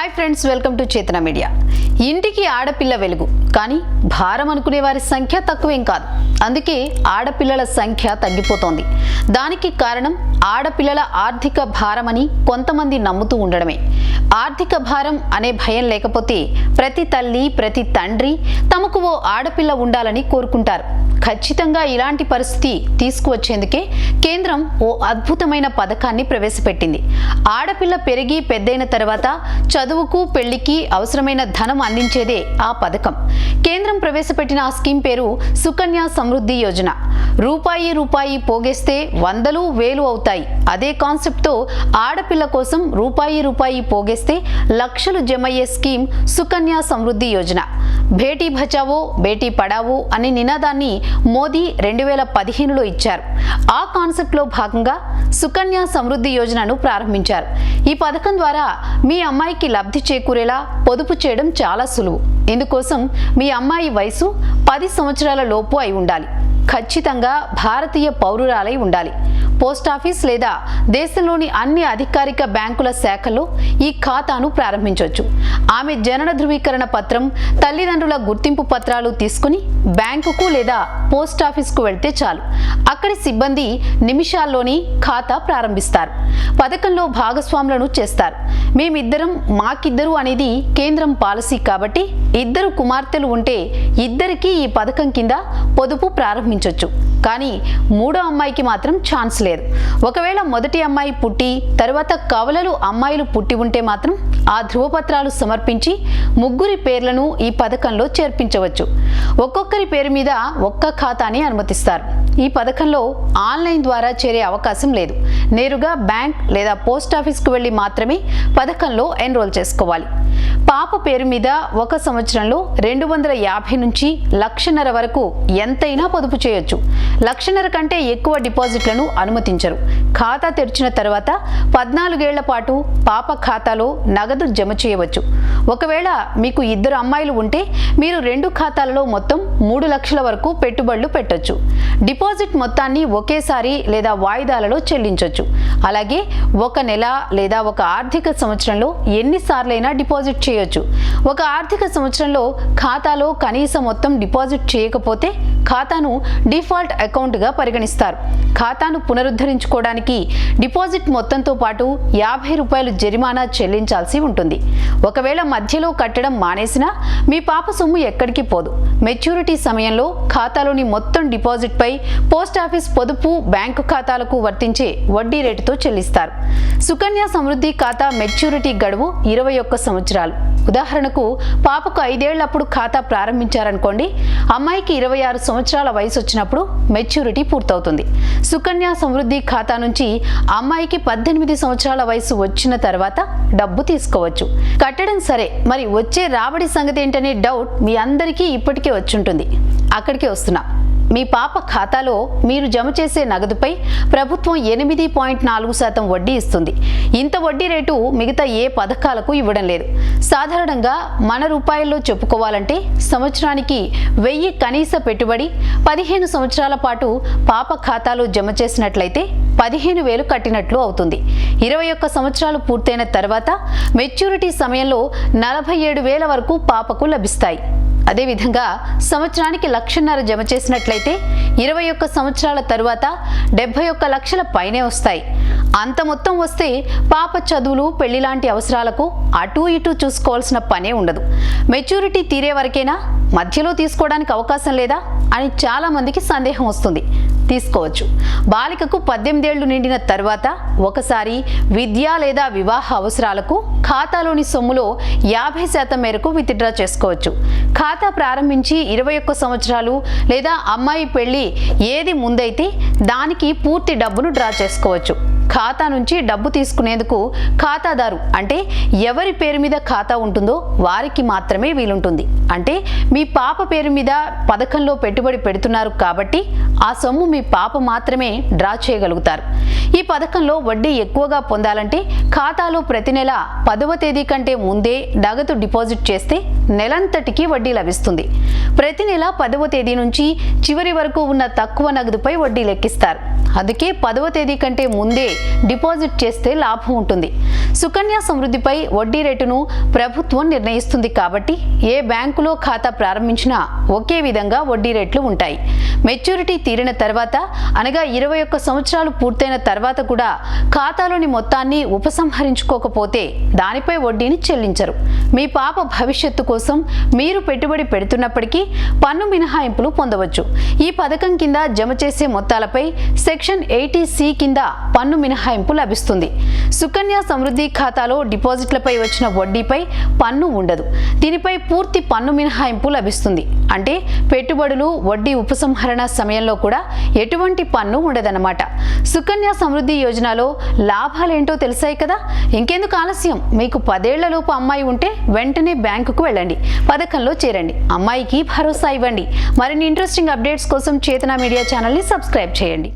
Hi friends welcome to Chetana media ఇంటికి ఆడపిల్ల వెలుగు కానీ భారం అనుకునే వారి సంఖ్య తక్కువేం కాదు. అందుకే ఆడపిల్లల సంఖ్య తగ్గిపోతోంది. దానికి కారణం ఆడపిల్లల ఆర్థిక భారమని కొంతమంది నమ్ముతూ ఉండడమే. ఆర్థిక భారం అనే భయం లేకపోతే ప్రతి తల్లి ప్రతి తండ్రి తమకు ఓ ఆడపిల్ల ఉండాలని కోరుకుంటారు. ఖచ్చితంగా ఇలాంటి పరిస్థితి తీసుకువచ్చేందుకే కేంద్రం ఓ అద్భుతమైన పథకాన్ని ప్రవేశపెట్టింది. ఆడపిల్ల పెరిగి పెద్దయిన తర్వాత చదువుకు పెళ్ళికి అవసరమైన ధనం అందించేదే ఆ పథకం. కేంద్రం ప్రవేశపెట్టిన ఆ స్కీమ్ పేరు సుకన్య సమృద్ధి యోజన. రూపాయి రూపాయి పోగేస్తే వందలు వేలు అవుతాయి. అదే కాన్సెప్ట్తో ఆడపిల్ల కోసం రూపాయి రూపాయి పోగేస్తే లక్షలు జమయ్యే స్కీమ్ సుకన్య సమృద్ధి యోజన. భేటీ బచావో బేటీ పడావో అనే నినాదాన్ని మోదీ రెండు వేల పదిహేనులో ఇచ్చారు. ఆ కాన్సెప్ట్లో భాగంగా సుకన్య సమృద్ధి యోజనను ప్రారంభించారు. ఈ పథకం ద్వారా మీ అమ్మాయికి లబ్ధి చేకూరేలా పొదుపు చేయడం చాలా సులువు. ఇందుకోసం మీ అమ్మాయి వయసు పది సంవత్సరాల లోపు అయి ఉండాలి. ఖచ్చితంగా భారతీయ పౌరురాలై ఉండాలి. పోస్ట్ ఆఫీస్ లేదా దేశంలోని అన్ని అధికారిక బ్యాంకుల శాఖల్లో ఈ ఖాతాను ప్రారంభించవచ్చు ఆమె జనన ధృవీకరణ పత్రం తల్లిదండ్రుల గుర్తింపు పత్రాలు తీసుకుని బ్యాంకుకు లేదా పోస్ట్ ఆఫీస్కు వెళ్తే చాలు. అక్కడి సిబ్బంది నిమిషాల్లోని ఖాతా ప్రారంభిస్తారు. పథకంలో భాగస్వాములను చేస్తారు. మేమిద్దరం మాకిద్దరు అనేది కేంద్రం పాలసీ కాబట్టి ఇద్దరు కుమార్తెలు ఉంటే ఇద్దరికీ ఈ పథకం కింద పొదుపు ప్రారంభించవచ్చు కానీ మూడో అమ్మాయికి మాత్రం ఛాన్స్ లేదు. ఒకవేళ మొదటి అమ్మాయి పుట్టి తర్వాత కవలలు అమ్మాయిలు పుట్టి ఉంటే మాత్రం ఆ ధృవపత్రాలు సమర్పించి ముగ్గురి పేర్లను ఈ పథకంలో చేర్పించవచ్చు. ఒక్కొక్కరి పేరు మీద ఒక్క ఖాతాని అనుమతిస్తారు. ఈ పథకంలో ఆన్లైన్ ద్వారా చేరే అవకాశం లేదు. నేరుగా బ్యాంక్ లేదా పోస్ట్ ఆఫీస్కు వెళ్ళి మాత్రమే పథకంలో ఎన్రోల్ చేసుకోవాలి. పాప పేరు మీద ఒక సంవత్సరంలో రెండు వందల యాభై నుంచి లక్షన్నర వరకు ఎంతైనా పొదుపు చేయొచ్చు. లక్షన్నర కంటే ఎక్కువ డిపాజిట్లను అనుమతించరు. ఖాతా తెరిచిన తర్వాత పద్నాలుగేళ్ళ పాటు పాప ఖాతాలో నగదు జమ చేయవచ్చు. ఒకవేళ మీకు ఇద్దరు అమ్మాయిలు ఉంటే మీరు రెండు ఖాతాలలో మొత్తం మూడు లక్షల వరకు పెట్టుబడులు పెట్టొచ్చు. డిపాజిట్ మొత్తాన్ని ఒకేసారి లేదా వాయిదాలలో చెల్లించవచ్చు అలాగే ఒక నెల లేదా ఒక ఆర్థిక సంవత్సరంలో ఎన్నిసార్లైనా డిపాజిట్ చేయొచ్చు. ఒక ఆర్థిక సంవత్సరంలో ఖాతాలో కనీస మొత్తం డిపాజిట్ చేయకపోతే ఖాతాను డిఫాల్ట్ అకౌంట్గా పరిగణిస్తారు. ఖాతాను పునరుద్ధరించుకోవడానికి డిపాజిట్ మొత్తంతో పాటు యాభై రూపాయలు జరిమానా చెల్లించాల్సి ఉంటుంది. ఒకవేళ మధ్యలో కట్టడం మానేసినా మీ పాప సొమ్ము ఎక్కడికి పోదు. మెచ్యూరిటీ సమయంలో ఖాతాలోని మొత్తం డిపాజిట్పై పోస్ట్ ఆఫీస్ పొదుపు బ్యాంకు ఖాతాలకు వర్తించే వడ్డీ రేటుతో చెల్లిస్తారు. సుకన్య సమృద్ధి ఖాతా మెచ్యూరిటీ గడువు ఇరవై ఒక్క సంవత్సరాలు. ఉదాహరణకు పాపకు ఐదేళ్ళప్పుడు ఖాతా ప్రారంభించారనుకోండి అమ్మాయికి ఇరవై ఆరు సంవత్సరాలు సంవత్సరాల వయసు వచ్చినప్పుడు మెచ్యూరిటీ పూర్తవుతుంది. సుకన్య సమృద్ధి ఖాతా నుంచి అమ్మాయికి పద్దెనిమిది సంవత్సరాల వయసు వచ్చిన తర్వాత డబ్బు తీసుకోవచ్చు. కట్టడం సరే మరి వచ్చే రాబడి సంగతి ఏంటనే డౌట్ మీ అందరికీ ఇప్పటికే వచ్చుంటుంది. అక్కడికే వస్తున్నా. మీ పాప ఖాతాలో మీరు జమ చేసే నగదుపై ప్రభుత్వం ఎనిమిది పాయింట్ నాలుగు శాతం వడ్డీ ఇస్తుంది. ఇంత వడ్డీ రేటు మిగతా ఏ పథకాలకు ఇవ్వడం లేదు. సాధారణంగా మన రూపాయల్లో చెప్పుకోవాలంటే సంవత్సరానికి వెయ్యి కనీస పెట్టుబడి పదిహేను సంవత్సరాల పాటు పాప ఖాతాలో జమ చేసినట్లయితే పదిహేను వేలు కట్టినట్లు అవుతుంది. ఇరవై ఒక్క సంవత్సరాలు పూర్తయిన తర్వాత మెచ్యూరిటీ సమయంలో నలభై ఏడు వేల వరకు పాపకు లభిస్తాయి. అదేవిధంగా సంవత్సరానికి లక్షన్నర జమ చేసినట్లయితే ఇరవై ఒక్క సంవత్సరాల తరువాత డెబ్బై ఒక్క లక్షల పైనే వస్తాయి. అంత మొత్తం వస్తే పాప చదువులు పెళ్ళి లాంటి అవసరాలకు అటూ ఇటూ చూసుకోవాల్సిన పనే ఉండదు. మెచ్యూరిటీ తీరే వరకైనా? మధ్యలో తీసుకోవడానికి అవకాశం లేదా? అని చాలామందికి సందేహం వస్తుంది. తీసుకోవచ్చు. బాలికకు పద్దెనిమిదేళ్ళు నిండిన తర్వాత ఒకసారి విద్య లేదా వివాహ అవసరాలకు ఖాతాలోని సొమ్ములో యాభై శాతం మేరకు విత్డ్రా చేసుకోవచ్చు. ఖాతా ప్రారంభించి ఇరవై ఒక్క సంవత్సరాలు లేదా అమ్మాయి పెళ్ళి ఏది ముందైతే దానికి పూర్తి డబ్బును డ్రా చేసుకోవచ్చు. ఖాతా నుంచి డబ్బు తీసుకునేందుకు ఖాతాదారు అంటే ఎవరి పేరు మీద ఖాతా ఉంటుందో వారికి మాత్రమే వీలుంటుంది. అంటే మీ పాప పేరు మీద పథకంలో పెట్టుబడి పెడుతున్నారు కాబట్టి ఆ సొమ్ము మీ పాప మాత్రమే డ్రా చేయగలుగుతారు. ఈ పథకంలో వడ్డీ ఎక్కువగా పొందాలంటే ఖాతాలో ప్రతి నెల పది పదవ తేదీ కంటే ముందే నగదు డిపాజిట్ చేస్తే నెలంతటికి వడ్డీ లభిస్తుంది. ప్రతి నెల పదవ తేదీ నుంచి చివరి వరకు ఉన్న తక్కువ నగదుపై వడ్డీ లెక్కిస్తారు. అందుకే పదవ తేదీ కంటే ముందే డిపాజిట్ చేస్తే లాభం ఉంటుంది. సుకన్య సమృద్ధిపై వడ్డీ రేటును ప్రభుత్వం నిర్ణయిస్తుంది కాబట్టి ఏ బ్యాంకులో ఖాతా ప్రారంభించినా ఒకే విధంగా వడ్డీ రేట్లు ఉంటాయి. మెచ్యూరిటీ తీరిన తర్వాత అనగా ఇరవై ఒక్క సంవత్సరాలు పూర్తయిన తర్వాత కూడా ఖాతాలోని మొత్తాన్ని ఉపసంహరించుకోకపోతే దానిపై వడ్డీని చెల్లించరు. మీ పాప భవిష్యత్తు కోసం మీరు పెట్టుబడి పెడుతున్నప్పటికీ పన్ను మినహాయింపులు పొందవచ్చు. ఈ పథకం కింద జమ చేసే మొత్తాలపై సెక్షన్ ఎయిటీ సి కింద పన్ను మినహాయింపు లభిస్తుంది. సుకన్య సమృద్ధి ఖాతాలో డిపాజిట్లపై వచ్చిన వడ్డీపై పన్ను ఉండదు. దీనిపై పూర్తి పన్ను మినహాయింపు లభిస్తుంది. అంటే పెట్టుబడులు వడ్డీ ఉపసంహరణ సమయంలో కూడా ఎటువంటి పన్ను ఉండదన్నమాట. సుకన్య సమృద్ధి యోజనలో లాభాలేంటో తెలిసాయి కదా? ఇంకెందుకు ఆలస్యం? మీకు పదేళ్ళలోపు అమ్మాయి ఉంటే వెంటనే బ్యాంకుకు వెళ్ళండి. పథకంలో చేరండి. అమ్మాయికి భరోసా ఇవ్వండి. మరిన్ని ఇంట్రెస్టింగ్ అప్డేట్స్ కోసం చేతన మీడియా ఛానల్ని సబ్స్క్రైబ్ చేయండి.